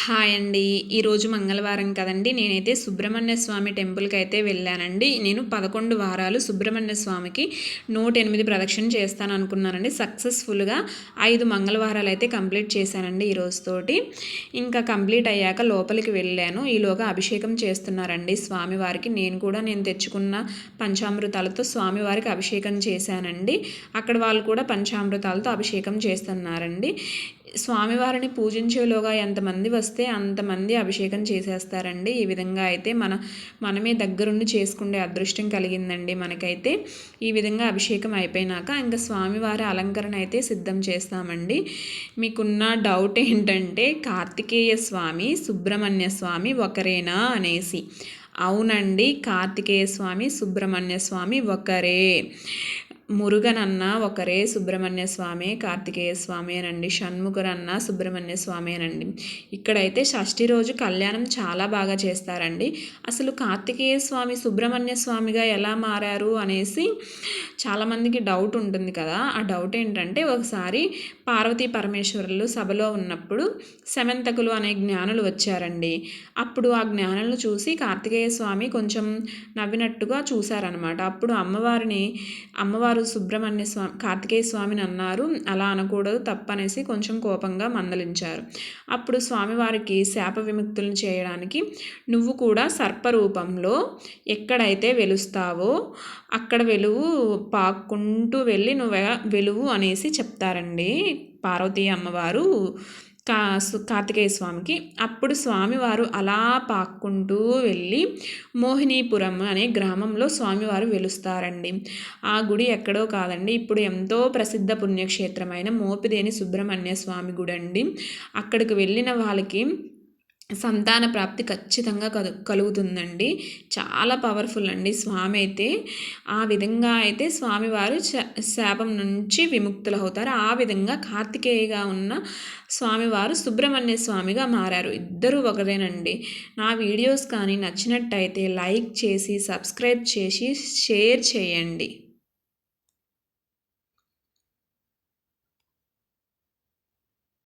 Hi అండి. ఈరోజు మంగళవారం కదండి. నేనైతే సుబ్రహ్మణ్య స్వామి టెంపుల్కి అయితే వెళ్ళానండి. నేను పదకొండు వారాలు సుబ్రహ్మణ్య స్వామికి నూట ఎనిమిది ప్రదక్షిణ చేస్తాను అనుకున్నానండి. సక్సెస్ఫుల్గా ఐదు మంగళవారాలు అయితే కంప్లీట్ చేశానండి ఈరోజుతోటి ఇంకా కంప్లీట్ అయ్యాక లోపలికి వెళ్ళాను. ఈలోగా అభిషేకం చేస్తున్నారండి స్వామివారికి. నేను కూడా నేను తెచ్చుకున్న పంచామృతాలతో స్వామివారికి అభిషేకం చేశానండి. అక్కడ వాళ్ళు కూడా పంచామృతాలతో అభిషేకం చేస్తున్నారండి. స్వామివారిని పూజించేలోగా ఎంతమంది వస్తే అంతమంది అభిషేకం చేసేస్తారండి. ఈ విధంగా అయితే మన మనమే దగ్గరుండి చేసుకునే అదృష్టం కలిగిందండి మనకైతే. ఈ విధంగా అభిషేకం అయిపోయినాక ఇంకా స్వామివారి అలంకరణ అయితే సిద్ధం చేస్తామండి. మీకున్న డౌట్ ఏంటంటే కార్తికేయ స్వామి సుబ్రహ్మణ్య స్వామి ఒకరేనా అనేసి. అవునండి కార్తికేయ స్వామి సుబ్రహ్మణ్య స్వామి ఒకరే. మురుగనన్న ఒకరే సుబ్రహ్మణ్య స్వామి కార్తికేయ స్వామి అనండి షణ్ముఖరన్న సుబ్రహ్మణ్య స్వామి అనండి. ఇక్కడైతే షష్ఠి రోజు కళ్యాణం చాలా బాగా చేస్తారండి. అసలు కార్తికేయ స్వామి సుబ్రహ్మణ్య స్వామిగా ఎలా మారారు అనేసి చాలామందికి డౌట్ ఉంటుంది కదా. ఆ డౌట్ ఏంటంటే ఒకసారి పార్వతీ పరమేశ్వరులు సభలో ఉన్నప్పుడు శమంతకులు అనే జ్ఞానులు వచ్చారండి. అప్పుడు ఆ జ్ఞానులను చూసి కార్తికేయ స్వామి కొంచెం నవ్వినట్టుగా చూశారనమాట అప్పుడు అమ్మవారిని అమ్మవారు సుబ్రహ్మణ్య స్వామి కార్తికేయ స్వామిని అన్నారు. అలా అనకూడదు తప్పనేసి కొంచెం కోపంగా మందలించారు. అప్పుడు స్వామివారికి శాప విముక్తులను చేయడానికి నువ్వు కూడా సర్పరూపంలో ఎక్కడైతే వెలుస్తావో అక్కడ వెలువు పాక్కుంటూ వెళ్ళి నువ్వు వెలువు అనేసి చెప్తారండి. పార్వతీ అమ్మవారు కా కార్తికేయ స్వామికి. అప్పుడు స్వామివారు అలా పాక్కుంటూ వెళ్ళి మోహినీపురం అనే గ్రామంలో స్వామివారు వెలుస్తారండి. ఆ గుడి ఎక్కడో కాదండి. ఇప్పుడు ఎంతో ప్రసిద్ధ పుణ్యక్షేత్రమైన మోపిదేని సుబ్రహ్మణ్య స్వామి గుడి అండి అక్కడికి వెళ్ళిన వాళ్ళకి సంతాన ప్రాప్తి ఖచ్చితంగా కలుగుతుందండి. చాలా పవర్ఫుల్ అండి స్వామి అయితే. ఆ విధంగా అయితే స్వామివారు శాపం నుంచి విముక్తులు అవుతారు ఆ విధంగా కార్తికేయగా ఉన్న స్వామివారు సుబ్రహ్మణ్య స్వామిగా మారారు. ఇద్దరూ ఒకరేనండి. నా వీడియోస్ కానీ నచ్చినట్టయితే లైక్ చేసి సబ్స్క్రైబ్ చేసి షేర్ చేయండి.